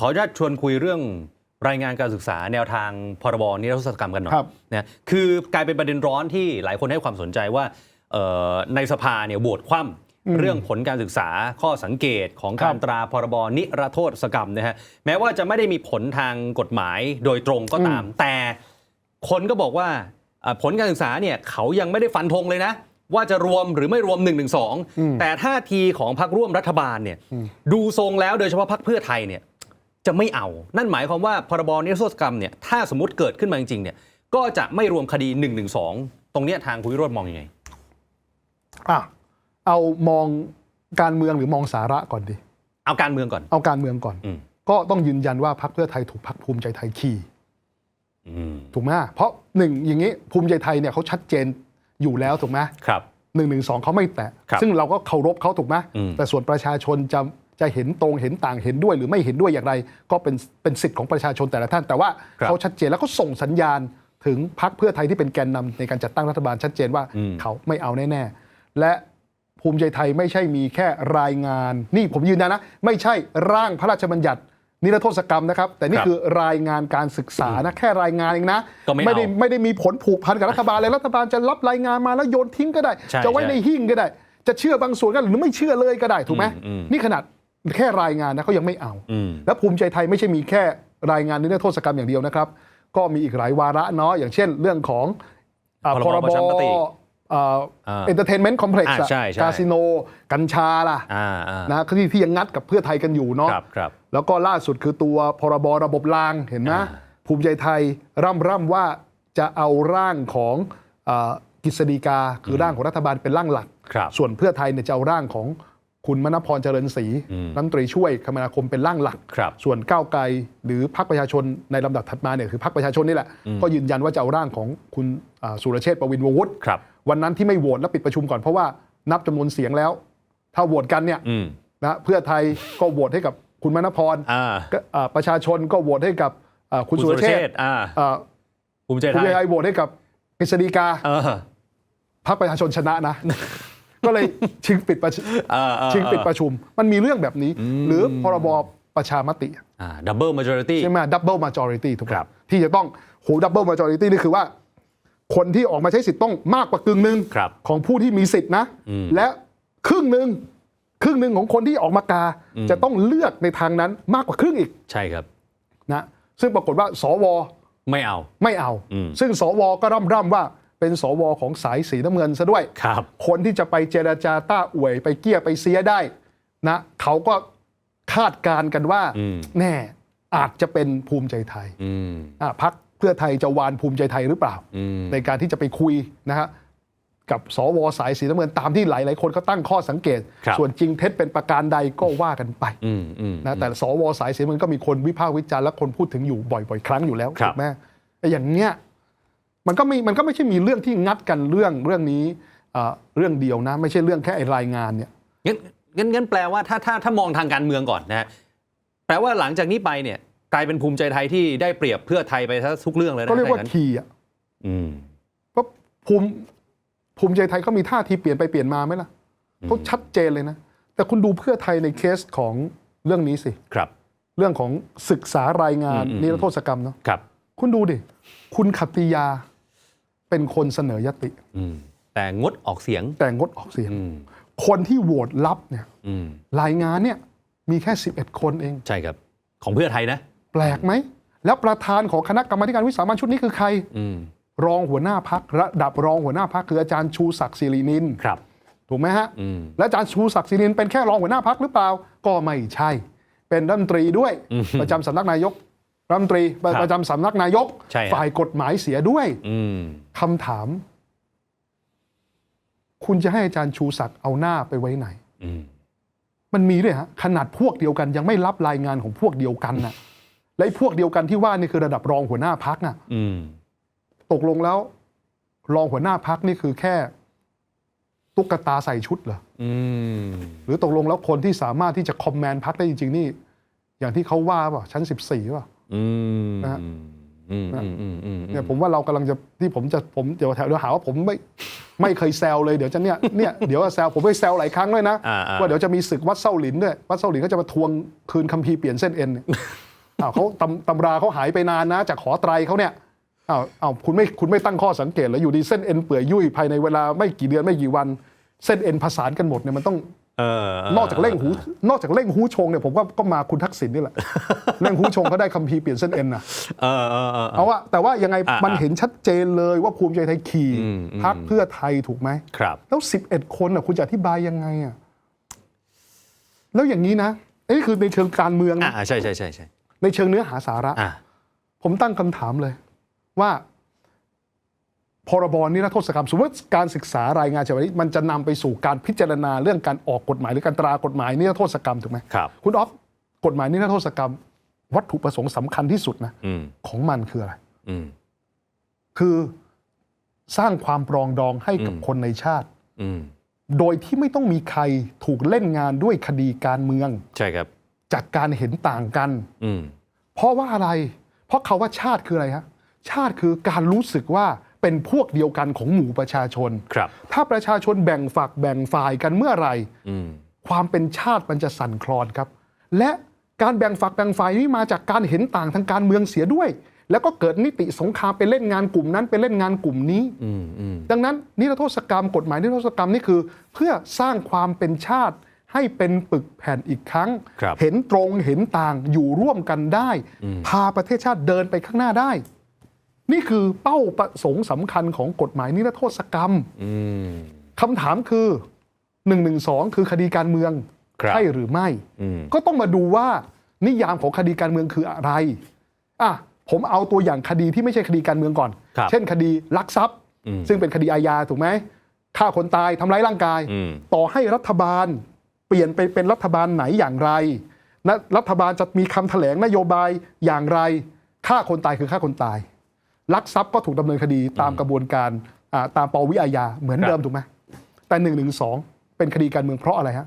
ขออนุญาตชวนคุยเรื่องรายงานการศึกษาแนวทางพรบนิรโทษกรรมกันหน่อยครับนะคือกลายเป็นประเด็นร้อนที่หลายคนให้ความสนใจว่าเอ่อในสภาเนี่ยโหวตคว่ำเรื่องผลการศึกษาข้อสังเกตของการครับตราพรบนิรโทษกรรมนะฮะแม้ว่าจะไม่ได้มีผลทางกฎหมายโดยตรงก็ตาม แต่คนก็บอกว่าอ่าผลการศึกษาเนี่ยเขายังไม่ได้ฟันธงเลยนะ ว่าจะรวมหรือไม่รวม1นึอืมแต่ท่าทีของพรรคร่วมรัฐบาลเนี่ยดูทรงแล้วโดยเฉพาะพรรคเพื่อไทยเนี่ย จะไม่เอา นั่นหมายความว่าพรบนิรโทษกรรมเนี่ยถ้าสมมติเกิดขึ้นมาจริงๆเนี่ยก็จะไม่รวมคดี1นึตรงเนี้ยทางคุณวิโรจน์มองยังไง อะเอามองการเมืองหรือมองสาระก่อนดิเอาการเมืองก่อน เอาการเมืองก่อน อืม ก็ต้องยืนยันว่าพรรคเพื่อไทยถูกพรรคภูมิใจไทยขี่ อืมถูกไหมเพราะหนึ่งอย่างนี้ภูมิใจไทยเนี่ยเขาชัดเจนอยู่แล้วถูกไหมครับ หนึ่งหนึ่งสองเขาไม่แตะ ครับซึ่งเราก็เคารพเขาถูกไหมอืม แต่ส่วนประชาชนจะ จะเห็นตรงเห็นต่างเห็นด้วยหรือไม่เห็นด้วยอย่างไร ก็เป็นเป็นสิทธิ์ของประชาชนแต่ละท่าน แต่ว่าครับเขาชัดเจนแล้วก็ส่งสัญญาณถึงพรรคเพื่อไทยที่เป็นแกนนำในการจัดตั้งรัฐบาลชัดเจนว่าอืมเขาไม่เอาแน่ๆและภูมิใจไทยไม่ใช่มีแค่รายงาน นี่ผมยืนยันนะ ไม่ใช่ร่างพระราชบัญญัติ นิรโทษกรรมนะครับ แต่นี่ครับคือรายงานการศึกษานะแค่รายงานเองนะก็ไม่เอาได้ไม่ได้มีผลผูกพันกับรัฐบาลเลยรัฐบาลจะรับรายงานมาแล้วโยนทิ้งก็ได้ใช่จะไว้ใช่ในหิ้งก็ได้ จะเชื่อบางส่วนก็ได้หรือไม่เชื่อเลยก็ได้ถูกไหมอืมอืมนี่ขนาด แค่รายงานนะเขายังไม่เอาอืมแล้วภูมิใจไทยไม่ใช่มีแค่รายงานนิรโทษกรรมอย่างเดียวนะครับ ก็มีอีกหลายวาระเนาะอย่างเช่นเรื่องของอ่าพพรรบบประชามติเอ่ออ่าเอนเตอร์เทนเมนต์คอมเพล็กซ์อ่าใช่ใช่คาสิโน กัญชาล่ะอ่าอ่านะที่ที่ยังงัดกับเพื่อไทยกันอยู่เนาะครับครับแล้วก็ล่าสุดคือตัวพรบระบบรางเห็นไหมอ่าภูมิใจไทยร่ำร่ำว่าจะเอาร่างของเอ่อกฤษฎีกาคือร่างของรัฐบาลเป็นร่างหลักครับส่วนเพื่อไทยเนี่ยจะเอาร่างของ คุณมณพรเจริญศรีอืมรัฐมนตรีช่วยคมนาคมเป็นร่างหลักครับส่วนก้าวไกลหรือพรรคประชาชนในลำดับถัดมาเนี่ยคือพรรคประชาชนนี่แหละ ก็ยืนยันว่าจะเอาร่างของคุณอ่าสุรเชษฐ์ประวินวงศ์วุฒิครับวันนั้นที่ไม่โหวตและปิดประชุมก่อนเพราะว่านับจำนวนเสียงแล้ว ถ้าโหวตกันเนี่ยอืมนะเพื่อไทยก็โหวตให้กับคุณมณพรอ่าก็อ่าประชาชนก็โหวตให้กับอ่าคุณสุรเชษฐ์อ่าอ่าภูมิใจคุณไทยยายโหวตให้กับกฤษฎีกาเออพรรคประชาชนชนะนะ ก็เลยชิงปิดประชุมเออเออชิงปิดประชุม มันมีเรื่องแบบนี้ หรือพรบประชามติอ่าดับเบิลมาจอริตี้ใช่ไหมดับเบิลมาจอริตี้ถูกไหมครับที่จะต้องโหดับเบิลมาจอริตี้นี่คือว่า คนที่ออกมาใช้สิทธิ์ต้องมากกว่ากึ่งหนึ่งครับของผู้ที่มีสิทธิ์นะอืมและครึ่งหนึ่งครึ่งหนึ่งของคนที่ออกมากาอืมจะต้องเลือกในทางนั้นมากกว่าครึ่งอีก ใช่ครับนะซึ่งปรากฏว่า สว ไม่เอาไม่เอาอืมซึ่งสวก็ร่ำร่ำว่า เป็นสวของสายสีน้ำเงินซะด้วยครับ คนที่จะไปเจรจาต้าอวยไปเกี้ยไปเสียได้นะเขาก็คาดการณ์กันว่าอืมแน่อาจจะเป็นภูมิใจไทยอืมอะพักเพื่อไทยจะวานภูมิใจไทยหรือเปล่าอืมในการที่จะไปคุยนะฮะกับสวสายสีน้ำเงินตามที่หลาย ๆ คนก็ตั้งข้อสังเกตครับส่วนจริงเท็จเป็นประการใดก็ว่ากันไปอืมอืมนะแต่สวสายสีน้ำเงินก็มีคนวิพากษ์วิจารณ์และคนพูดถึงอยู่บ่อย ๆ ครั้งอยู่แล้วครับถูกไหมไอ้อย่างเนี้ย มันก็ไม่มันก็ไม่ใช่มีเรื่องที่งัดกันเรื่องเรื่องนี้อ่าเรื่องเดียวนะ ไม่ใช่เรื่องแค่ไอ้รายงานเนี่ยงั้นงั้นงั้นแปลว่าถ้าถ้าถ้ามองทางการเมืองก่อนนะฮะแปลว่าหลังจากนี้ไปเนี่ยกลายเป็นภูมิใจไทยที่ได้เปรียบเพื่อไทยไปซะทุกเรื่องเลยนะก็เรียกว่าถ้งนั้นคีย์อะอืมก็ภูมิภูมิใจไทยเขามีท่าทีเปลี่ยนไปเปลี่ยนมาไหมล่ะเขาชัดเจนเลยนะ แต่คุณดูเพื่อไทยในเคสของเรื่องนี้สิครับ เรื่องของศึกษารายงานอืมอืมนิรโทษกรรมเนาะครับ คุณดูดิ คุณขัตติยา เป็นคนเสนอยติ อืมแต่งดออกเสียง แต่งดออกเสียง อืมคนที่โหวตรับเนี่ย อืมรายงานเนี่ยมีแค่ 11 คนเอง ใช่ครับ ของเพื่อไทยนะ แปลกไหม แล้วประธานของคณะกรรมาธิการวิสามันชุดนี้คือใคร อืมรองหัวหน้าพักระดับรองหัวหน้าพักคืออาจารย์ชูศักดิ์สิรินินครับ ถูกไหมฮะ อืม และอาจารย์ชูศักดิ์สิรินินเป็นแค่รองหัวหน้าพักหรือเปล่า ก็ไม่ใช่ เป็นรัฐมนตรีด้วยอืมประจำสำนักนายก รัฐมนตรีครับประจำสำนักนายก ใช่ฮะ ฝ่ายกฎหมายเสียด้วยอืม คำถาม คุณจะให้อาจารย์ชูศักดิ์เอาหน้าไปไว้ไหน อืม มันมีด้วยฮะขนาดพวกเดียวกันยังไม่รับรายงานของพวกเดียวกันน่ะและไอ้พวกเดียวกันที่ว่านี่คือระดับรองหัวหน้าพักน่ะ อืม ตกลงแล้ว รองหัวหน้าพักนี่คือแค่ ตุ๊กตาใส่ชุดเหรออืม หรือตกลงแล้วคนที่สามารถที่จะคอมแมนด์พักได้จริง ๆ นี่ อย่างที่เขาว่าป่ะชั้น 14ป่ะ อืมนะฮะ อืมอืมอืมอืมเนี่ยผมว่าเรากำลังจะที่ผมจะผมเดี๋ยวแถวเดี๋ยวหาว่าผมไม่ไม่เคยแซวเลยเดี๋ยวจะเนี่ยเนี่ยเดี๋ยวจะแซวผมไปแซวหลายครั้งเลยนะอ่าอ่า ว่าเดี๋ยวจะมีศึกวัดเส้าหลินด้วยวัดเส้าหลินก็จะมาทวงคืนคัมภีร์เปลี่ยนเส้นเอ็นเนี่ย อ้าวเขาตำตำราเขาหายไปนานนะ จากขอไตรเขาเนี่ยอ้าวอ้าวคุณไม่คุณไม่ตั้งข้อสังเกตแล้วอยู่ดีเส้นเอ็นเปื่อยยุ่ยภายในเวลาไม่กี่เดือนไม่กี่วัน เส้นเอ็นผสานกันหมดเนี่ยมันต้องเออ นอกจากเร่งหูนอกจากเร่งหูชงเนี่ยผมว่าก็มาคุณทักษิณนี่แหละเร่งหูชงเขาได้คัมภีร์เปลี่ยนเส้นเอ็นนะเออเออเออเอาว่าแต่ว่ายังไงอ่ามันเห็นชัดเจนเลยว่าภูมิใจไทยขี่อืมอืมพักเพื่อไทยถูกไหมครับแล้ว 11 คนอะคุณจะอธิบายยังไงอะแล้วอย่างนี้นะเอ้คือในเชิงการเมืองอ่านะใช่ใช่ใช่ใช่ในเชิงเนื้อหาสาระอ่าผมตั้งคำถามเลย ว่า พรบนิรโทษกรรมสมมติการศึกษารายงานฉบับนี้มันจะนำไปสู่การพิจารณาเรื่องการออกกฎหมายหรือการตรากฎหมายนิรโทษกรรมถูกไหมครับคุณออฟกฎหมายนิรโทษกรรม วัตถุประสงค์สำคัญที่สุดนะอืมของมันคืออะไรอืมคือสร้างความปรองดองให้กับอืมคนในชาติอืมโดยที่ไม่ต้องมีใครถูกเล่นงานด้วยคดีการเมือง ใช่ครับ จากการเห็นต่างกันอืมเพราะว่าอะไร เพราะคาว่าชาติคืออะไรฮะชาติคือการรู้สึกว่า เป็นพวกเดียวกันของหมู่ประชาชน ครับ ถ้าประชาชนแบ่งฝักแบ่งฝ่ายกันเมื่อไหร่ อืม ความเป็นชาติมันจะสั่นคลอนครับ และการแบ่งฝักแบ่งฝ่ายนี้มาจากการเห็นต่างทางการเมืองเสียด้วย แล้วก็เกิดนิติสงครามไปเล่นงานกลุ่มนั้นไปเล่นงานกลุ่มนี้ อืม อืม ดังนั้นนิรโทษกรรมกฎหมายนิรโทษกรรมนี่คือ เพื่อสร้างความเป็นชาติให้เป็นปึกแผ่นอีกครั้ง ครับ เห็นตรงเห็นต่างอยู่ร่วมกันได้อืมพาประเทศชาติเดินไปข้างหน้าได้ นี่คือเป้าประสงค์สำคัญของกฎหมายนิรโทษกรรมอืมคำถามคือ1นึคือคดีการเมืองครับใช่หรือไม่อืมก็ต้องมาดูว่านิยามของคดีการเมืองคืออะไรอะผมเอาตัวอย่างคดีที่ไม่ใช่คดีการเมืองก่อนครับเช่น คดีลักทรัพย์อืมซึ่งเป็นคดีอาญาถูกไหมฆ่าคนตายทำร้ายร่างกายอืมต่อให้รัฐบาล เปลี่ยนไปเป็นรัฐบาลไหนอย่างไรนะรัฐบาลจะมีคำแถลงนโยบายอย่างไรฆ่าคนตายคือฆ่าคนตาย ลักทรัพย์ก็ถูกดำเนินคดีตามกระบวนการอ่าตามปวิอาญาเหมือนเดิมถูกไหมแต่หนึ่งหนึ่งสองเป็นคดีการเมืองเพราะอะไรฮะ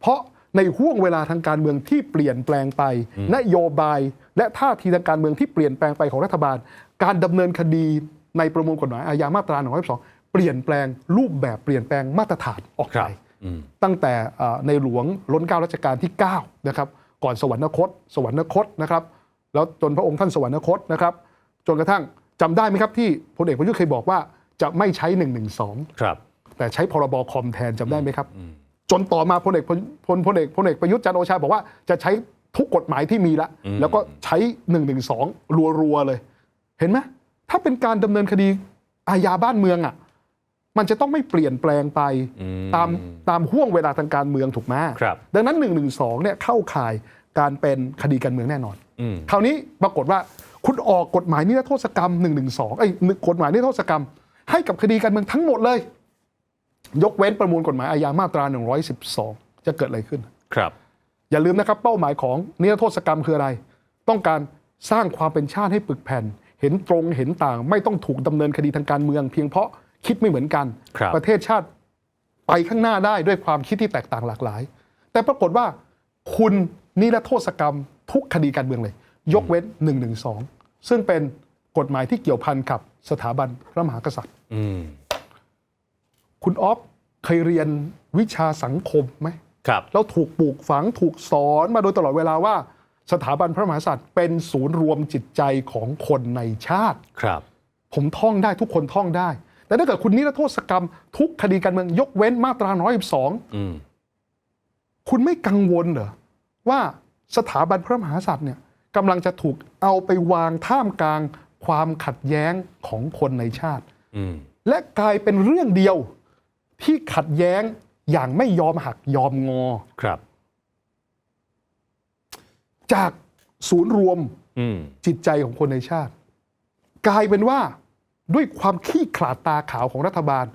เพราะในห่วงเวลาทางการเมืองที่เปลี่ยนแปลงไป นโยบายและท่าทีทางการเมืองที่เปลี่ยนแปลงไปของรัฐบาล การดำเนินคดีในประมวลกฎหมายอาญามาตรา 112 เปลี่ยนแปลงรูปแบบเปลี่ยนแปลงมาตรฐานออกครัไปบอืมตั้งแต่เอ่อในหลวงล้นเกล้ารัชกาลที่9นะครับก่อนสวรรคต สวรรคตนะครับ แล้วจนพระองค์ท่านสวรรคตนะครับ จนกระทั่ง จำได้ไหมครับที่พลเอกประยุทธ์เคยบอกว่าจะไม่ใช้112ครับ แต่ใช้พรบคอมแทนจำได้ไหมครับ จนต่อมาพลเอกพลพลพลเอกพลเอกประยุทธ์จันทร์โอชาบอกว่าจะใช้ทุกกฎหมายที่มีละอืมแล้วก็ใช้112รัวๆเลย เห็นไหมถ้าเป็นการดำเนินคดีอาญาบ้านเมืองอะมันจะต้องไม่เปลี่ยนแปลงไปอืมตามตามห่วงเวลาทางการเมืองถูกไหมครับ ดังนั้น1นึเนี่ยเข้าข่ายการเป็นคดีการเมืองแน่นอนอืมคราวนี้ปรากฏว่า คุณออกกฎหมายนิรโทษกรรม1นึไอ้ยกฎหมายนิรโทษกรรม ให้กับคดีการเมืองทั้งหมดเลย ยกเว้นประมวลกฎหมายอาญามาตรา 112 จะเกิดอะไรขึ้น ครับ อย่าลืมนะครับ เป้าหมายของนิรโทษกรรมคืออะไร ต้องการสร้างความเป็นชาติให้ปึกแผ่น เห็นตรงเห็นต่าง ไม่ต้องถูกดำเนินคดีทางการเมือง เพียงเพราะคิดไม่เหมือนกันครับประเทศชาติไปข้างหน้าได้ด้วยความคิดที่แตกต่างหลากหลาย แต่ปรากฏว่าคุณนิรโทษกรรมทุกคดีการเมืองเลย ยกเว้น1นึซึ่งเป็นกฎหมายที่เกี่ยวพันกับสถาบันพระมหากษัตริย์อืมคุณออฟเคยเรียนวิชาสังคมไหมครับแล้วถูกปลูกฝังถูกสอนมาโดยตลอดเวลาว่า สถาบันพระมหากษัตริย์ เป็นศูนย์รวมจิตใจของคนในชาติครับ ผมท่องได้ทุกคนท่องได้ แต่ถ้าเกิดคุณนิรโทษกรรม ทุกคดีการเมืองยกเว้นมาตรา112อืมคุณไม่กังวลเหรอว่าสถาบันพระมหากษัตริย์เนี่ย กำลังจะถูกเอาไปวางท่ามกลางความขัดแย้งของคนในชาติอืมและกลายเป็นเรื่องเดียวที่ขัดแย้งอย่างไม่ยอมหักยอมงอ ครับ จากศูนย์รวมอืมจิตใจของคนในชาติ กลายเป็นว่าด้วยความขี้ขลาดตาขาวของรัฐบาล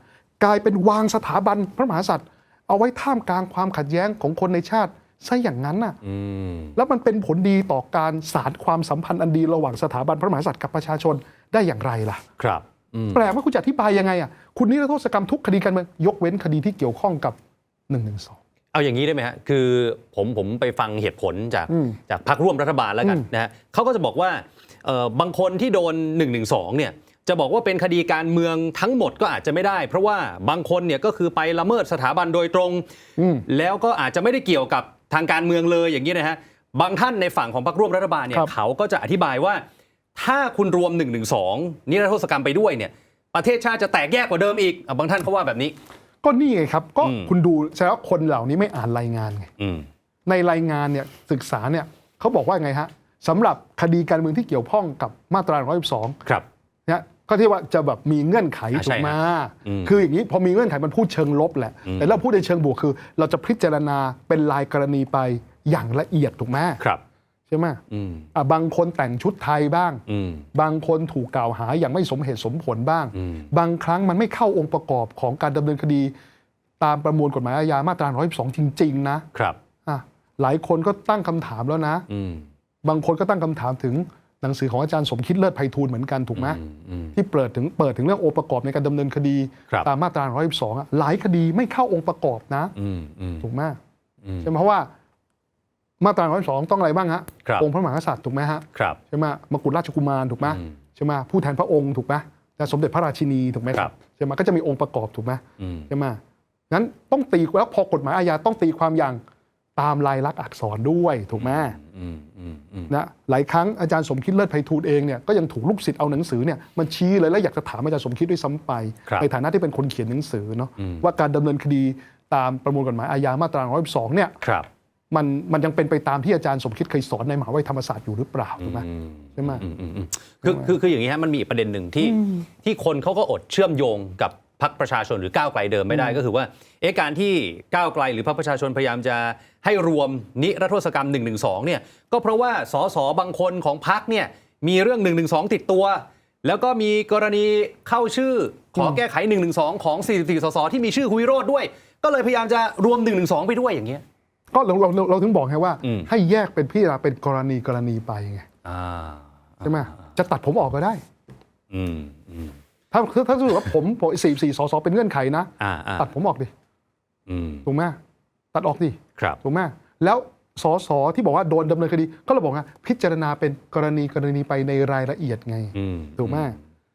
กลายเป็นวางสถาบันพระมหากษัตริย์ เอาไว้ท่ามกลางความขัดแย้งของคนในชาติ ซะอย่างนั้นน่ะอืมแล้วมันเป็นผลดีต่อการสารความสัมพันธ์อันดีระหว่างสถาบันพระมหากษัตริย์กับประชาชนได้อย่างไรล่ะ ครับอืมแปลว่าคุณจะอธิบายยังไงอะคุณนิรโทษกรรมทุกคดีการเมืองยกเว้นคดีที่เกี่ยวข้องกับ1นึเอาอย่างนี้ได้ไหมฮะคือผมผมไปฟังเหตุผลจากอืมจากพรรคร่วมรัฐบาลแล้วกันอืมนะฮะเขาก็จะบอกว่าเอ่อบางคนที่โดน1นึเนี่ยจะบอกว่าเป็นคดีการเมืองทั้งหมดก็อาจจะไม่ได้ เพราะว่าบางคนเนี่ยก็คือไปละเมิดสถาบันโดยตรงอืมแล้วก็อาจจะไม่ได้เกี่ยวกับ ทางการเมืองเลยอย่างนี้นะฮะบางท่านในฝั่งของพรรคร่วมรัฐบาลเนี่ยครับ เขาก็จะอธิบายว่า ถ้าคุณรวม1นึนิรโทษกรรมไปด้วยเนี่ย ประเทศชาติจะแตกแยกกว่าเดิมอีกอะบางท่านเขาว่าแบบนี้ ก็นี่ไงครับ ก็อืม คุณดูแสดงว่าคนเหล่านี้ไม่อ่านรายงานไง อืม ในรายงานเนี่ยศึกษาเนี่ยเขาบอกว่าไงฮะสำหรับคดีการเมืองที่เกี่ยวข้องกับมาตรา112 ครับ เนี่ย ก็ที่ว่าจะแบบมีเงื่อนไขอ่าถูใช่กไหมฮะอืมคืออย่างนี้พอมีเงื่อนไขมันพูดเชิงลบแหละอืมแต่เราพูดในเชิงบวกคือ เราจะพิจารณาเป็นรายกรณีไปอย่างละเอียดถูกไหมครับใช่ไหมอืมอะบางคนแต่งชุดไทยบ้างอืมบางคนถูกกล่าวหาอย่างไม่สมเหตุสมผลบ้างอืมบางครั้งมันไม่เข้าองค์ประกอบของการดำเนินคดี ตามประมวลกฎหมายอาญามาตรา 112 จริง ๆ นะครับอะหลายคนก็ตั้งคำถามแล้วนะอืมบางคนก็ตั้งคำถามถึง หนังสือของอาจารย์สมคิดเลิศไพฑูรย์เหมือนกันถูกไหมอืมอืมที่เปิดถึงเปิดถึงเรื่ององค์ประกอบในการดำเนินคดีครับตามมาตรา 112อะหลายคดีไม่เข้าองค์ประกอบนะอืมอืมถูกไหมอืมใช่ไหมเพราะว่ามาตรา 112 ต้องอะไรบ้างฮะครับองค์พระมหากษัตริย์ถูกไหมฮะครับใช่ไหมมกุฎราชกุมารถูกไหมอืมใช่ไหมผู้แทนพระองค์ถูกไหมและสมเด็จพระราชินีถูกไหมคครัรับบใช่ไหมก็จะมีองค์ประกอบถูกไหมอืมใช่ไหมงั้นต้องตีแล้วพอกฎหมายอาญาต้องตีความอย่าง ตามลายลักษณ์อักษรด้วยถูกไหมอืมอืมอืมนะหลายครั้งอาจารย์สมคิดเลิศไพฑูรย์เองเนี่ยก็ยังถูกลูกศิษย์เอาหนังสือเนี่ยมันชี้เลยแล้วอยากจะถามอาจารย์สมคิดด้วยซ้ำไปครับในฐานะที่เป็นคนเขียนหนังสือเนาะอืมว่าการดำเนินคดีตามประมวลกฎหมายอาญามาตรา112เนี่ยครับมันมันยังเป็นไปตามที่อาจารย์สมคิดเคยสอนในมหาวิทยาลัยธรรมศาสตร์อยู่หรือเปล่าถูกไหมอืมใช่ไหมอืมอืมอืมคือคือคืออย่างนี้ฮะมันมีอีกประเด็นหนึ่งที่ที่คนเขาก็อดเชื่อมโยงกับ พรรคประชาชนหรือก้าวไกลเดิมไม่ได้ก็คือว่าเอ๊ะการที่ก้าวไกลหรือพรรคประชาชนพยายามจะให้รวมนิรโทษกรรม1นึเนี่ยก็เพราะว่าสสบางคนของพรรคเนี่ยมีเรื่อง1นึติดตัว แล้วก็มีกรณีเข้าชื่อขอแก้ไข1นึของ 44 สสที่มีชื่อคุยโรดด้วย ก็เลยพยายามจะรวม1นึไปด้วยอย่างเงี้ยก็เราเราเราเราถึงบอกไงว่าอืมให้แยกเป็นพี่าเป็นกรณีกรณีไปไงอ่าใช่ไหมจะตัดผมออกก็ได้ อืมอืม ถ้าถ้าถ้าสมมติว่าผมผมสี่สี่สสเป็นเงื่อนไขนะ อ่าอ่าตัดผมออกดิอืมถูกไหมตัดออกดิครับถูกไหมแล้วสสที่บอกว่าโดนดำเนินคดี ก็เราบอกว่าพิจารณาเป็นกรณีกรณีไปในรายละเอียดไงอืมถูกไหม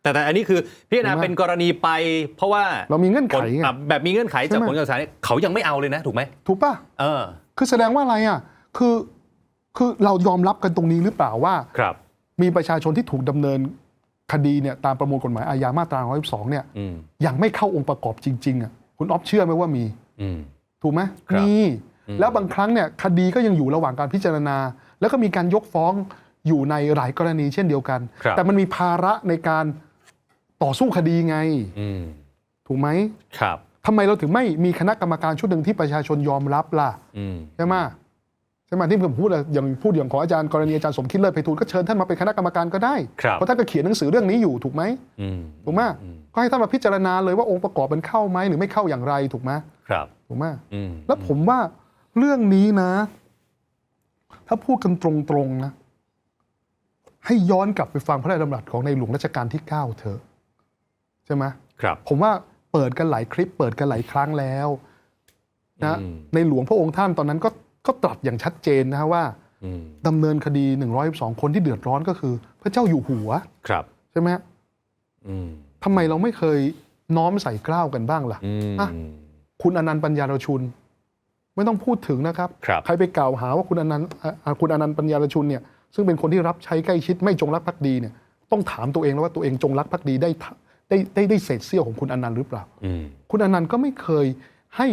แต่แต่อันนี้คือพิจารณาถูกไหมเป็นกรณีไป เพราะว่าเรามีเงื่อนไขผลไงอะแบบมีเงื่อนไขจากใช่ไหม ผลการศึกษาเนี่ยเขายังไม่เอาเลยนะ ถูกไหมถูกป่ะ เออ คือแสดงว่าอะไรอะ คือ คือเรายอมรับกันตรงนี้หรือเปล่าว่า ครับ มีประชาชนที่ถูกดำเนิน คดีเนี่ยตามประมวลกฎหมายอาญามาตรา 112 เนี่ยอืมยังไม่เข้าองค์ประกอบจริงๆอะคุณออฟเชื่อไหมว่ามี อืม ถูกไหมครับ มีอืมแล้วบางครั้งเนี่ยคดีก็ยังอยู่ระหว่างการพิจารณา แล้วก็มีการยกฟ้องอยู่ในหลายกรณีเช่นเดียวกัน ครับ แต่มันมีภาระในการต่อสู้คดีไง อืมถูกไหมครับ ทำไมเราถึงไม่มีคณะกรรมการชุดหนึ่งที่ประชาชนยอมรับล่ะ อืม ใช่ไหมใช่ไหมที่ผมพูดอะอย่างพูดอย่างของอาจารย์กรณีอาจารย์สมคิดเลิศไพฑูรย์ก็เชิญท่านมาเป็นคณะกรรมการก็ได้ครับเพราะท่านก็เขียนหนังสือเรื่องนี้อยู่ถูกไหมอืมถูกไหมอืมก็ให้ท่านมาพิจารณาเลยว่าองค์ประกอบมันเข้าไหมหรือไม่เข้าอย่างไรถูกไหมครับถูกไหมอืมแล้วผมว่าเรื่องนี้นะ ถ้าพูดกันตรงๆนะ ให้ย้อนกลับไปฟังพระราชดำรัสของในหลวงรัชกาลที่9เถอะใช่ไหมครับ ผมว่าเปิดกันหลายคลิป เปิดกันหลายครั้งแล้วนะอืมในหลวงพระองค์ท่านตอนนั้นก็ ก็ตรัสอย่างชัดเจนนะฮะว่าอืมดำเนินคดี 112 คนที่เดือดร้อนก็คือ พระเจ้าอยู่หัวครับใช่ไหมฮะอืมทำไมเราไม่เคยน้อมใส่เกล้าวกันบ้างล่ะอืมอะ คุณอนันต์ปัญญารชุน ไม่ต้องพูดถึงนะครับ ครับ ใครไปกล่าวหาว่าคุณอนันต์อะอะคุณอนันต์ปัญญารชุนเนี่ยซึ่งเป็นคนที่รับใช้ใกล้ชิดไม่จงรักภักดีเนี่ยต้องถามตัวเองแล้วว่าตัวเองจงรักภักดีได้ทะได้ได้ได้เศษเสี้ยวของคุณอนันต์หรือเปล่า อืม คุณอนันต์ก็ไม่เคยให้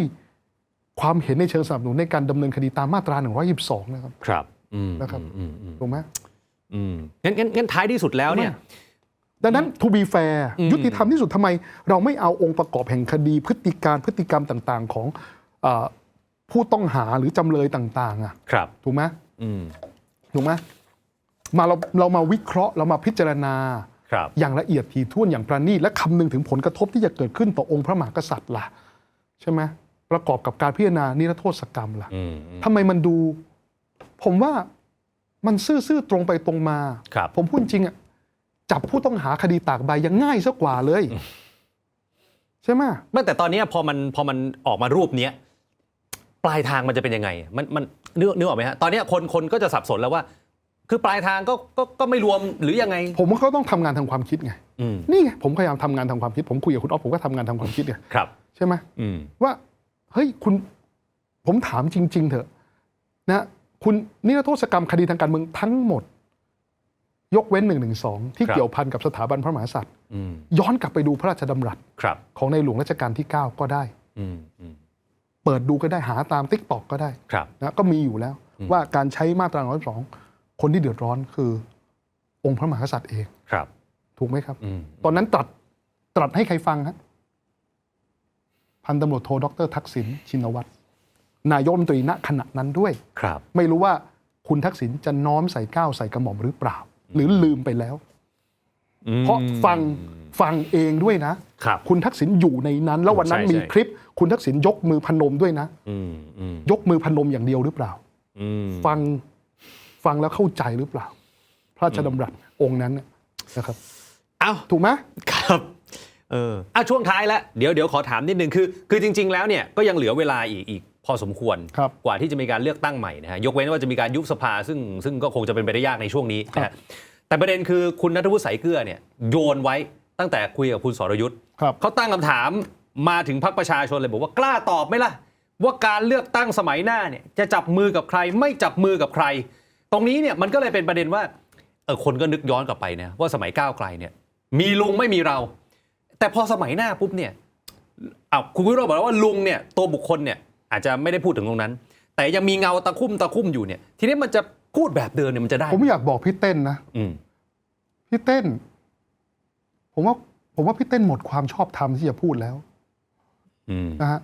ความเห็นในเชิงสนับสนุนในการดำเนินคดีตามมาตรา 122 นะครับ ครับอืมนะครับอืมอืมถูกไหมอืมงั้นงั้นงั้นท้ายที่สุดแล้วเนี่ย ดังนั้น to be fair อืมยุติธรรมที่สุดทำไม เราไม่เอาองค์ประกอบแห่งคดี พฤติการพฤติกรรมต่าง ๆ ของเออผู้ต้องหาหรือจำเลยต่าง ๆ อะ ครับ ถูกไหมอืมถูกไหมมาเราเรามาวิเคราะห์เรามาพิจารณาครับอย่างละเอียดถี่ถ้วนอย่างประณีตและคำนึงถึงผลกระทบที่จะเกิดขึ้นต่อองค์พระมหากษัตริย์ล่ะ ใช่ไหม ประกอบกับการพิจารณานิรโทษกรรมล่ะอืมอืมทำไมมันดู ผมว่ามันซื่อๆตรงไปตรงมาครับผมพูดจริงอะจับผู้ต้องหาคดีตากใบยังง่ายซะกว่าเลย ใช่ไหมไม่แต่ตอนเนี้ยพอมันพอมันออกมารูปเนี้ยปลายทางมันจะเป็นยังไง มันมันนึกนึกออกไหมฮะตอนเนี้ยคนคนก็จะสับสนแล้วว่า คือปลายทางก็ก็ก็ไม่รวมหรือยังไง ผมว่าเขาต้องทำงานทางความคิดไงอืมนี่ไงผมพยายามทำงานทางความคิด ผมคุยกับคุณอ๊อฟผมก็ทำงานทางความคิดไงครับ ใช่ไหมอืมว่า เฮ้ยคุณผมถามจริง ๆ เถอะนะคุณนิรโทษกรรมคดีทางการเมืองทั้งหมด ยกเว้น1นึที่ครับเกี่ยวพันกับสถาบันพระมหากษัตริย์อืมย้อนกลับไปดูพระราชดำรัสครับของในหลวงรัชกาลที่ 9 ก็ได้อืมอืมเปิดดูก็ได้หาตามติ๊กตอกก็ได้ครับนะก็มีอยู่แล้ว ว่าการใช้มาตรา112คนที่เดือดร้อนคือ องค์พระมหากษัตริย์เองครับ ถูกไหมครับอืมตอนนั้นตรัสตรัสให้ใครฟังฮะ พันตำรวจโทดรทักษิณชินวัตรนายกรัฐมนตรีณขณะนั้นด้วย ครับ ไม่รู้ว่าคุณทักษิณจะน้อมใส่ก้าวใส่กระหม่อมหรือเปล่า หรือลืมไปแล้ว อืม เพราะฟังฟังเองด้วยนะ ครับคุณทักษิณอยู่ในนั้น แล้ววันนั้นใช่มีใช่ คลิป คุณทักษิณยกมือพนมด้วยนะ อืมอืมยกมือพนมอย่างเดียวหรือเปล่า อืมฟังฟังแล้วเข้าใจหรือเปล่า พระราชดำรัสองค์นั้นเนี่ยนะครับ เอ้า ถูกไหม ครับ เอออะช่วงท้ายแล้วเดี๋ยวเดี๋ยวขอถามนิดนึงคือ คือจริง ๆ แล้วเนี่ยก็ยังเหลือเวลาอีกอีกพอสมควรครับกว่าที่จะมีการเลือกตั้งใหม่นะฮะยกเว้นว่าจะมีการยุบสภาซึ่งซึ่งก็คงจะเป็นไปได้ยากในช่วงนี้นะฮะแต่ประเด็นคือคุณนัทวุฒิสายเกลือเนี่ยโยนไว้ตั้งแต่คุยกับคุณสรยุทธ์ครับเขาตั้งคำถามมาถึงพรรคประชาชนเลยบอกว่ากล้าตอบไหมล่ะ ว่าการเลือกตั้งสมัยหน้าเนี่ยจะจับมือกับใคร ไม่จับมือกับใคร ตรงนี้เนี่ยมันก็เลยเป็นประเด็นว่าเออคนก็นึกย้อนกลับไปนะว่าสมัยก้าวไกลเนี่ยมีลุงไม่มีเรา แต่พอสมัยหน้าปุ๊บเนี่ยอ้าวคุณวิโรจน์บอกแล้วว่าลุงเนี่ยตัวบุคคลเนี่ยอาจจะไม่ได้พูดถึงตรงนั้น แต่ยังมีเงาตะคุ่มตะคุ่มอยู่เนี่ย ทีนี้มันจะพูดแบบเดิมเนี่ยมันจะได้ผมอยากบอกพี่เต้นนะอืมพี่เต้น ผมว่า ผมว่าพี่เต้นหมดความชอบธรรมที่จะพูดแล้วอืมนะฮะ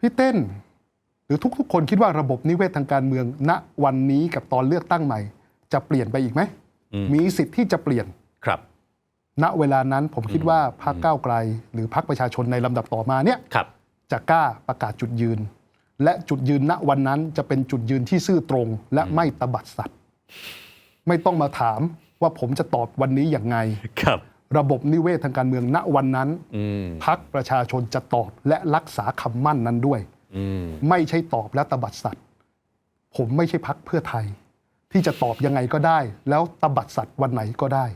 พี่เต้น หรือทุก ๆ คนคิดว่าระบบนิเวศทางการเมือง ณวันนี้กับตอนเลือกตั้งใหม่ จะเปลี่ยนไปอีกไหม อืมมีสิทธิ์ที่จะเปลี่ยน ครับ ณเวลานั้นผมคิดว่าพรรคก้าวไกล หรือพรรคประชาชนในลำดับต่อมาเนี่ยครับจะกล้าประกาศจุดยืน และจุดยืนณวันนั้นจะเป็นจุดยืนที่ซื่อตรง และไม่ตบัดสัตว์ ไม่ต้องมาถามว่าผมจะตอบวันนี้อย่างไงครับระบบนิเวศทางการเมืองณวันนั้นอืมพักประชาชนจะตอบและรักษาคำมั่นนั้นด้วยอืมไม่ใช่ตอบและตบัดสัตว์ ผมไม่ใช่พักเพื่อไทย ที่จะตอบยังไงก็ได้ แล้วตบัดสัตว์วันไหนก็ได้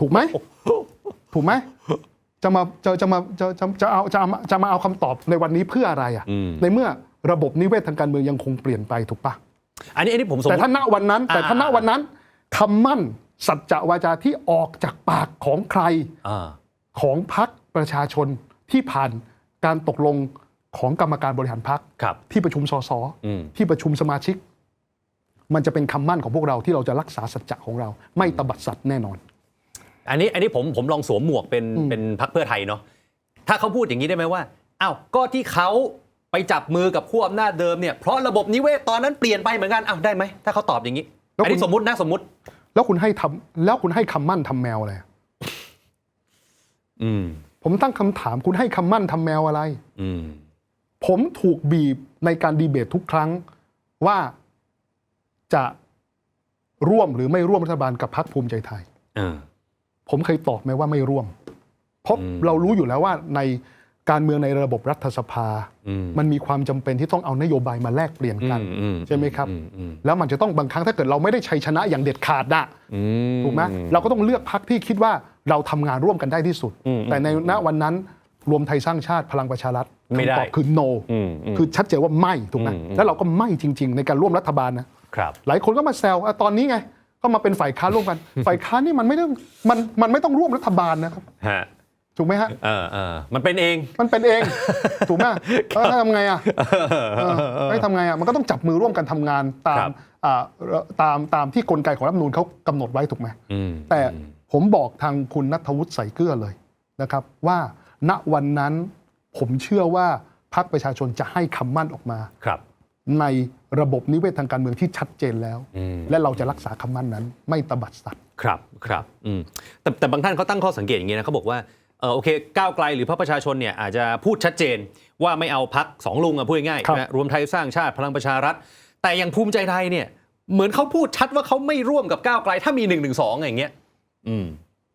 ถูกไหมถูกไหมจะมาจะจะมาจะจะจะเอาจะเอามาจะมาเอาคำตอบในวันนี้เพื่ออะไรอะอืมในเมื่อระบบนิเวศทางการเมืองยังคงเปลี่ยนไปถูกปะอันนี้อันนี้ผมสมมแต่ติ ถ้าณวันนั้น แต่ถ้าณอ่าวันนั้นคำมั่นสัจจะวาจาที่ออกจากปากของใคร อ่า ของพักประชาชนที่ผ่านการตกลงของกรรมการบริหารพักครับ ที่ประชุมสสอืม ที่ประชุมสมาชิก มันจะเป็นคำมั่นของพวกเราที่เราจะรักษาสัจจะของเรา ไม่ตบัดสัตว์แน่นอน อันนี้อันนี้ผมผมลองสวมหมวกเป็นเป็นพักเพื่อไทยเนาะถ้าเขาพูดอย่างนี้ได้ไหมว่าอ้าวก็ที่เขาไปจับมือกับขั้วอำนาจเดิมเนี่ยเพราะระบบนิเวศตอนนั้นเปลี่ยนไปเหมือนกันอ้าวได้ไหมถ้าเขาตอบอย่างนี้แล้วอันนี้คุณสมมตินะสมมติ แล้วคุณให้ทำแล้วคุณให้คำมั่นทำแมวอะไรอืมผมตั้งคำถามคุณให้คำมั่นทำแมวอะไร อืมผมถูกบีบในการดีเบตทุกครั้งว่าจะร่วมหรือไม่ร่วมรัฐบาลกับพรรคภูมิใจไทยเออ ผมเคยตอบไหมว่าไม่ร่วม เพราะอืมเรารู้อยู่แล้วว่าในการเมืองในระบบรัฐสภาอืมมันมีความจำเป็นที่ต้องเอานโยบายมาแลกเปลี่ยนกันอือืใช่ไหมครับอือืมแล้วมันจะต้องบางครั้งถ้าเกิดเราไม่ได้ชัยชนะอย่างเด็ดขาดนะอืถูกไหมเราก็ต้องเลือกพักที่คิดว่าเราทำงานร่วมกันได้ที่สุดอืมแต่ในณวันนั้นรวมไทยสร้างชาติพลังประชารัฐไม่ได้คำตอบคือ no อืมอืมคือชัดเจนว่าไม่ถูกไหมอืมอืมแล้วเราก็ไม่จริง ๆ ในการร่วมรัฐบาลนะครับหลายคนก็มาแซวอะตอนนี้ไง ก็มาเป็นฝ่ายค้านร่วมกัน ฝ่ายค้านนี่มันไม่ต้องมันมันไม่ต้องร่วมรัฐบาลนะครับ ฮะถูกไหมฮะ เออเออมันเป็นเอง มันเป็นเอง ถูกไหมแล้วทำไงอะเออไม่ทำไงอะมันก็ต้องจับมือร่วมกันทำงานตาครัมบ อ่าตามตามที่กลไกของรัฐธรรมนูญเขากำหนดไว้ถูกไหม อืมแต่ผมบอกทางคุณนัทวุฒิใส่เกลือเลยนะครับ ว่าณวันนั้นผมเชื่อว่าพรรคประชาชนจะให้คำมั่นออกมา ครับ ในระบบนิเวศทางการเมืองที่ชัดเจนแล้วอืมและเราจะรักษาคำมั่นนั้น ไม่ตบัดสัตว์ครับครับอืมแต่แต่บางท่านเขาตั้งข้อสังเกตอย่างนี้นะเขาบอกว่าเออโอเคก้าวไกลหรือพรรคประชาชนเนี่ยอาจจะพูดชัดเจนว่าไม่เอาพักสองลุงอะพูดง่ายครับๆนะรวมไทยสร้างชาติพลังประชารัฐ แต่อย่างภูมิใจไทยเนี่ย เหมือนเขาพูดชัดว่าเขาไม่ร่วมกับก้าวไกล ถ้ามี1นึอย่างเงี้ยอืม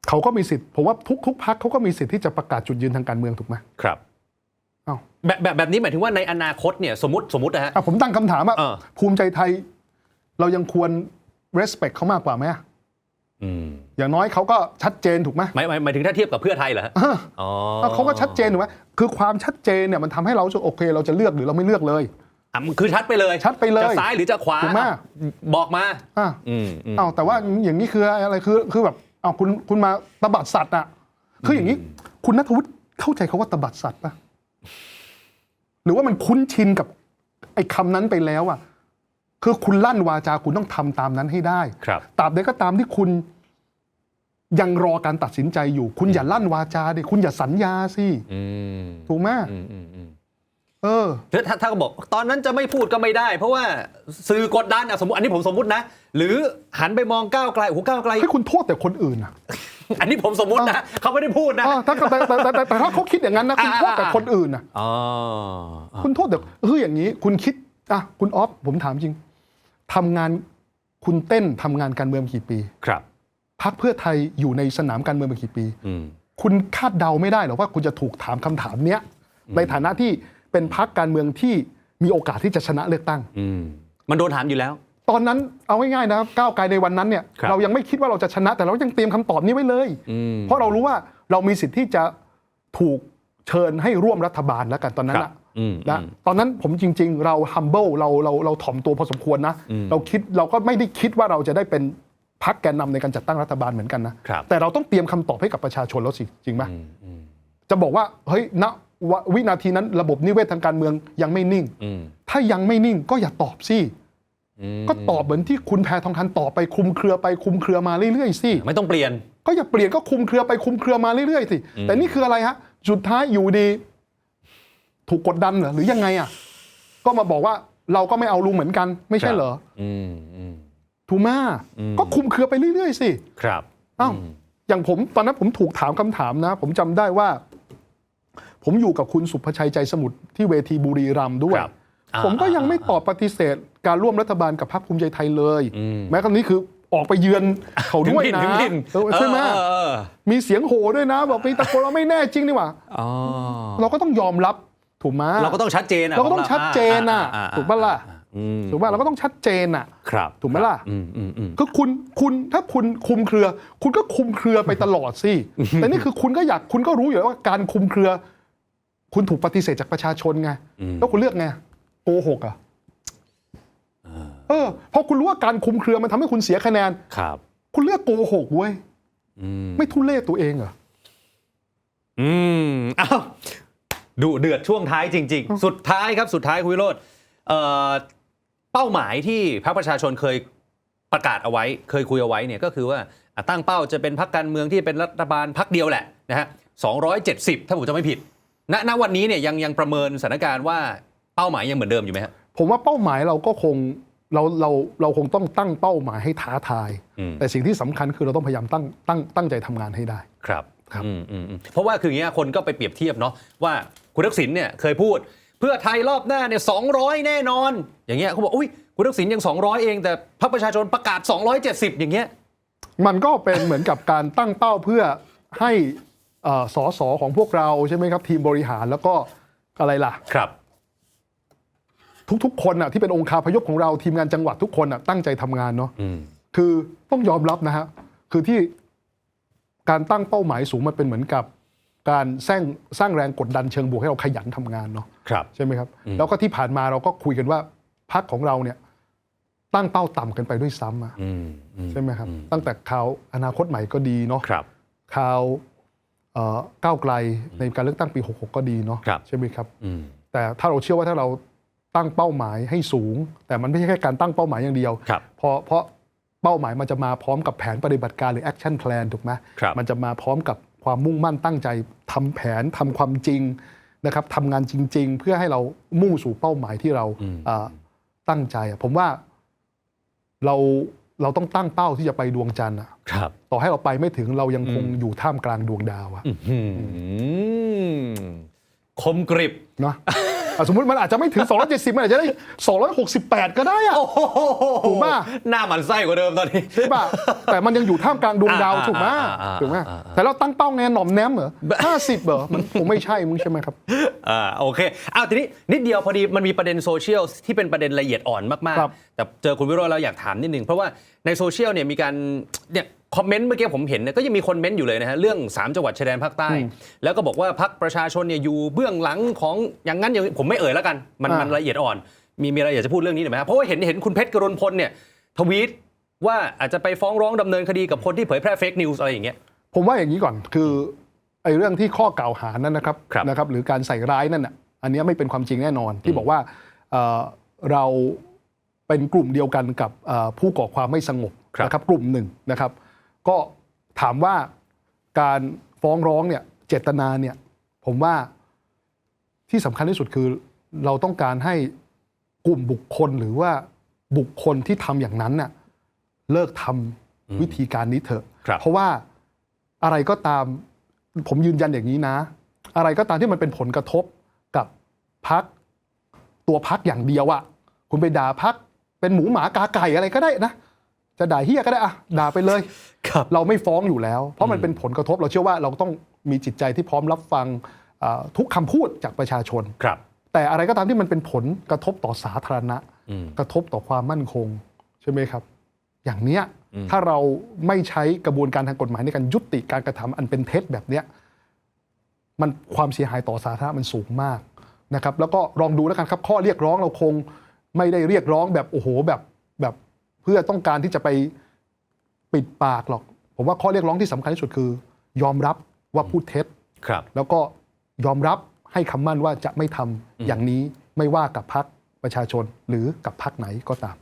เขาก็มีสิทธิ์ผมว่าทุกทุกพักเขาก็มีสิทธิ์ที่จะประกาศจุดยืนทางการเมืองถูกไหมครับ อ้าวแบบแบบแบบนี้หมายถึงว่าในอนาคตเนี่ยสมมติสมมตินะฮะ อะผมตั้งคำถามว่าเออ ภูมิใจไทย เรายังควร respect เขามากกว่าไหมอะอืมอย่างน้อยเขาก็ชัดเจนถูกไหมหมายหมายหมายถึงถ้าเทียบกับเพื่อไทยเหรอฮะอะอ๋อเขาก็ชัดเจนถูกไหมคือความชัดเจนเนี่ยมันทำให้เราจะโอเค เราจะเลือกหรือเราไม่เลือกเลย อะมันคือชัดไปเลยชัดไปเลยจะซ้ายหรือจะขวาถูกไหมอะบอกมา อะ อืมอืม เอาแต่ว่าอย่างนี้คืออะไรคือคือแบบเอาคุณคุณมาตบัดสัตว์อะคืออย่างนี้คุณนัทวุฒิเข้าใจคาว่าตบัดสัตว์ปะ หรือว่ามันคุ้นชินกับไอ้คำนั้นไปแล้วอะคือคุณลั่นวาจาคุณต้องทำตามนั้นให้ได้ครับตราบใดก็ตามที่คุณยังรอการตัดสินใจอยู่ คุณอย่าลั่นวาจาดิคุณอย่าสัญญาสิอืมถูกไหมอืมอืมอืม เออแล้วถ้าถ้าก็บอกตอนนั้นจะไม่พูดก็ไม่ได้ เพราะว่าสื่อกดดันอะสมมติอันนี้ผมสมมตินะ หรือหันไปมองก้าวไกลโอ้โหก้าวไกล ให้คุณโทษแต่คนอื่นอะ อันนี้ผมสมมตินะเขาไม่ได้พูดนะอ่าถ้าแต่แต่แต่แต่แต่ถ้าเขาคิดอย่างนั้นนะคุณโทษแต่คนอื่นอะ อ๋อคุณโทษแต่คืออย่างนี้ คุณคิดอะคุณออฟผมถามจริงทำงานคุณเต้นทำงานการเมืองกี่ปีครับ พักเพื่อไทยอยู่ในสนามการเมืองมากี่ปี อืม คุณคาดเดาไม่ได้หรอกว่าคุณจะถูกถามคำถามเนี้ยในฐานะที่ เป็นพักการเมืองที่มีโอกาสที่จะชนะเลือกตั้ง อืมมันโดนถามอยู่แล้ว ตอนนั้นเอาง่ายๆนะก้าวไกลในวันนั้นเนี่ยครับ เรายังไม่คิดว่าเราจะชนะแต่เรายังเตรียมคำตอบนี้ไว้เลย อืม เพราะเรารู้ว่าเรามีสิทธิ์ที่จะถูกเชิญให้ร่วมรัฐบาลแล้วกันตอนนั้นครัอะบอืมนะอืม ตอนนั้นผมจริง ๆ เรา humble เราเราเราถ่อมตัวพอสมควรนะอืมเราคิดเราก็ไม่ได้คิดว่าเราจะได้เป็นพักแกนนำในการจัดตั้งรัฐบาลเหมือนกันนะครับ แต่เราต้องเตรียมคำตอบให้กับประชาชนแล้วสิจริงไหมอืมอืมจะบอกว่าเฮ้ยณ ววินาทีนั้นระบบนิเวศทางการเมืองยังไม่นิ่งอืมถ้ายังไม่นิ่งก็อย่าตอบสิอืมก็ตอบเหมือนที่คุณแพทองทันตอบไปคลุมเครือไปคลุมเครือมาเรื่อยๆสิไม่ต้องเปลี่ยน ก็อย่าเปลี่ยนก็คลุมเครือไปคลุมเครือมาเรื่อยๆสิแต่นี่คืออะไรฮะสุดท้ายอยู่ดี ถูกกดดันเหรอหรือยังไงอะก็มาบอกว่าเราก็ไม่เอาลุงเหมือนกัน ไม่ใช่เหรออืมอืมถูกไหมอืมก็คลุมเครือไปเรื่อยๆสิครับอ้าวอย่างผมตอนนั้นผมถูกถามคำถามนะ ผมจำได้ว่า ผมอยู่กับคุณสุภชัยใจสมุทรที่เวทีบุรีรัมย์ด้วย ครับอ่าผมก็ยังไม่ตอบปฏิเสธ การร่วมรัฐบาลกับพรรคภูมิใจไทยเลยอืมแม้ครั้งนี้คือออกไปเยือนเขาด้วยถึงนะถิ่นถึงถิ่นเออใช่ไหมเออเออมีเสียงโห่ด้วยนะบอกมีตะโกนว่าไม่แน่จริงนี่หว่าอ๋อเราก็ต้องยอมรับถูกไหมเราก็ต้องชัดเจนอะเราก็ต้องขชัดเจนน่ะอ่าอ่าอ่าถูกปะล่ะอืมถูกป่ะเราก็ต้องชัดเจนอะ ครับถูกไหมล่ะ อืมอืมอืมคือคุณคุณถ้าคุณคุมเครือ คุณก็คุมเครือไปตลอดสิ แต่นี่คือคุณก็อยากคุณก็รู้อยู่แล้วว่าการคุมเครือ คุณถูกปฏิเสธจากประชาชนไงอืมแล้วคุณเลือกไงโกหกอะเออเพราะคุณรู้ว่าการคุมเครือมันทำให้คุณเสียคะแนนครับ คุณเลือกโกหกเว้ยอืมไม่ทุเรศตัวเองเหรออืมอ้าวดูเดือดช่วงท้ายจริง ๆ สุดท้ายครับสุดท้ายคุณวิโรธเอ่อเป้าหมายที่พรรคประชาชนเคยประกาศเอาไว้ เคยคุยเอาไว้เนี่ยก็คือว่าอะตั้งเป้าจะเป็นพรรคการเมืองที่เป็นรัฐบาลพรรคเดียวแหละนะฮะ270 ถ้าผมจะไม่ผิด ณณวันนี้เนี่ยยังยังประเมินสถานการณ์ว่าเป้าหมายยังเหมือนเดิมอยู่ไหมฮะ ผมว่าเป้าหมายเราก็คงเราเราเราคงต้องตั้งเป้าหมายให้ท้าทาย อืม แต่สิ่งที่สำคัญคือเราต้องพยายามตั้งตั้งตั้งใจทำงานให้ได้ ครับครับ อืมอืมอืมเพราะว่าคืออย่างเงี้ยคนก็ไปเปรียบเทียบเนาะว่าคุณทักษิณเนี่ยเคยพูด เพื่อไทยรอบหน้าเนี่ยสองแน่นอน อย่างเงี้ยเขาบอกอุ้ยคุณทักษิณยัง 200 เอง แต่พรรคประชาชนประกาศ 270 อย่างเงี้ย มันก็เป็นเหมือนกับการตั้งเป้าเพื่อให้เอ่อ สอสอของพวกเราใช่ไหมครับ ทีมบริหารแล้วก็อะไรล่ะ ครับ ทุกๆ คนน่ะที่เป็นองค์คาพยพของเราทีมงานจังหวัดทุกคนน่ะตั้งใจทำงานเนาะอืม คือต้องยอมรับนะฮะคือที่การตั้งเป้าหมายสูงมันเป็นเหมือนกับ การสร้างสร้างแรงกดดันเชิงบวกให้เราขยันทำงานเนาะ ครับ ใช่ไหมครับอืมแล้วก็ที่ผ่านมาเราก็คุยกันว่าพักของเราเนี่ยตั้งเป้าต่ำกันไปด้วยซ้ำอะอืมอืมใช่ไหมครับ ตั้งแต่ข่าวอนาคตใหม่ก็ดีเนาะครับ ข่าวเอ่อ ก้าวไกลในการเลือกตั้งปี 66 ก็ดีเนาะครับใช่ไหมครับอืมแต่ถ้าเราเชื่อว่าถ้าเราตั้งเป้าหมายให้สูง แต่มันไม่ใช่แค่การตั้งเป้าหมายอย่างเดียวครับเพราะเพราะเป้าหมายมันจะมาพร้อมกับแผนปฏิบัติการหรือ action plan ถูกไหมครับมันจะมาพร้อมกับความมุ่งมั่นตั้งใจทำแผนทำความจริงนะครับทำงานจริง ๆ เพื่อให้เรามุ่งสู่เป้าหมายที่เราอืมเอ่อตั้งใจอะผมว่าเรา เราต้องตั้งเป้าที่จะไปดวงจันทร์อะครับ ต่อให้เราไปไม่ถึงเรายังคงอยู่ท่ามกลางดวงดาวอะอืมคมกริบเนาะ อะสมมติมันอาจจะไม่ถึง 270 มันอาจจะได้ 268 ก็ได้อะ โอ้โหถูกป่ะ หน้าหมันไส้กว่าเดิมตอนนี้ ใช่ป่ะ แต่มันยังอยู่ท่ามกลางดวงดาวอ่าถูกไหมอ่าอ่าถูกไหมอ่าอ่า แต่เราตั้งเป้าไงหน่อมแนมเหรอ50เหรอมันคงไม่ใช่มึงใช่ไหมครับ อ่าโอเคอ้าวทีนี้นิดเดียวพอดีมันมีประเด็นโซเชียลที่เป็นประเด็นละเอียดอ่อนมากครับ ๆ แต่เจอคุณวิโรจน์แล้วอยากถามนิดนึง เพราะว่าในโซเชียลเนี่ยมีการเนี่ย คอมเมนต์เมื่อกี้ผมเห็นเนี่ยก็ยังมีคนเมนต์อยู่เลยนะฮะเรื่อง 3 จังหวัดชายแดนภาคใต้ แล้วก็บอกว่าพักประชาชนเนี่ยอยู่เบื้องหลังของอย่างนั้นอย่างนี้ผมไม่เอ่ยแล้วกัน มันอ่ามัมันละเอียดอ่อน มีมีอะไรอยากจะพูดเรื่องนี้หน่อยไหมครับเพราะว่าเห็นเห็นคุณเพชรกรณพลเนี่ยทวีตว่าอาจจะไปฟ้องร้องดำเนินคดีกับคนที่เผยแพร่เฟกนิวส์อะไรอย่างเงี้ย ผมว่าอย่างนี้ก่อนคือไอ้เรื่องที่ข้อกล่าวหานั้นนะครับครับ นะครับ หรือการใส่ร้ายนั่นน่ะอันเนี้ยไม่เป็นความจริงแน่นอนที่บอกว่าเอ่อเราเป็นกลุ่มเดียวกันกับเอ่อผู้ก่อความไม่สงบครับ นะครับกลุ่มหนึ่งนะครับ ก็ถามว่าการฟ้องร้องเนี่ยเจตนาเนี่ยผมว่าที่สำคัญที่สุดคือเราต้องการให้กลุ่มบุคคลหรือว่าบุคคลที่ทำอย่างนั้นน่ะเลิกทำวิธีการนี้เถอะ ครับเพราะว่าอะไรก็ตามผมยืนยันอย่างนี้นะ อะไรก็ตามที่มันเป็นผลกระทบกับพักตัวพักอย่างเดียวอะคุณไปด่าพักเป็นหมูหมากาไก่อะไรก็ได้นะ จะด่าเฮียก็ได้อะด่าไปเลย ครับเราไม่ฟ้องอยู่แล้ว เพราะมันเป็นผลกระทบเราเชื่อว่าเราต้องมีจิตใจที่พร้อมรับฟังเอ่อทุกคำพูดจากประชาชน ครับ แต่อะไรก็ตามที่มันเป็นผลกระทบต่อสาธารณะ อืม กระทบต่อความมั่นคง ใช่ไหมครับ อย่างเนี้ยอืม ถ้าเราไม่ใช้กระบวนการทางกฎหมายในการยุติการกระทำอันเป็นเท็จแบบเนี้ยมันความเสียหายต่อสาธารณะมันสูงมากนะครับ แล้วก็ลองดูแล้วกันครับข้อเรียกร้องเราคงไม่ได้เรียกร้องแบบโอ้โหแบบแบบ เพื่อต้องการที่จะไปปิดปากหรอก ผมว่าข้อเรียกร้องที่สำคัญที่สุดคือ ยอมรับว่าพูดเท็จครับ แล้วก็ยอมรับให้คำมั่นว่าจะไม่ทำอย่างนี้ไม่ว่ากับพักประชาชนหรือกับพักไหนก็ตาม